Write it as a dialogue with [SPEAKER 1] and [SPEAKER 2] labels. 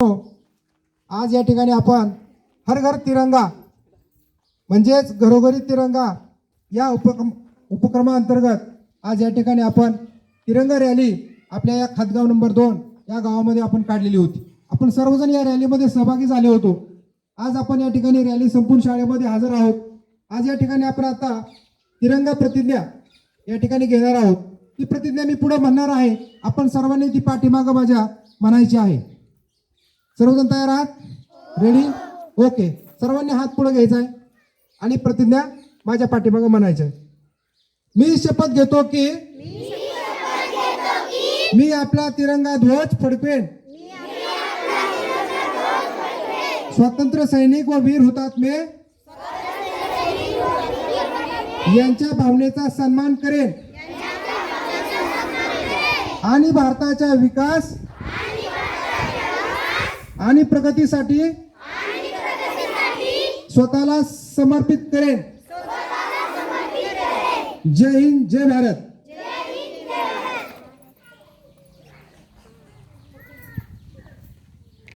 [SPEAKER 1] हो. आज या ठिकाणी आपण हर घर तिरंगा म्हणजेच घरोघरी तिरंगा या उपक्रम उपक्रमाअंतर्गत आज या ठिकाणी आपण तिरंगा रॅली आपल्या या खातगाव नंबर दोन या गावामध्ये आपण काढलेली होती. आपण सर्वजण या रॅलीमध्ये सहभागी झाले होतो. आज आपण या ठिकाणी रॅली संपूर्ण शाळेमध्ये हजर आहोत. आज या ठिकाणी आपण आता तिरंगा प्रतिज्ञा या ठिकाणी घेणार आहोत. ती प्रतिज्ञा मी पुढे म्हणणार आहे. आपण सर्वांनी ती पाठीमागं माझ्या म्हणायची आहे. सर्वजण तयार आहात? रेडी ओके सर्वांनी हात पुढे घ्यायचा आहे. आणि प्रतिज्ञा माझ्या पाठीमागं म्हणायचं आहे. मी शपथ घेतो की मी आपला तिरंगा ध्वज फडकवेन. स्वातंत्र्य सैनिक व वीर हुतात्मे यांच्या भावनेचा सन्मान करेन. आणि भारताचा विकास आणि प्रगतीसाठी स्वतःला समर्पित करेन. जय हिंद जय भारत.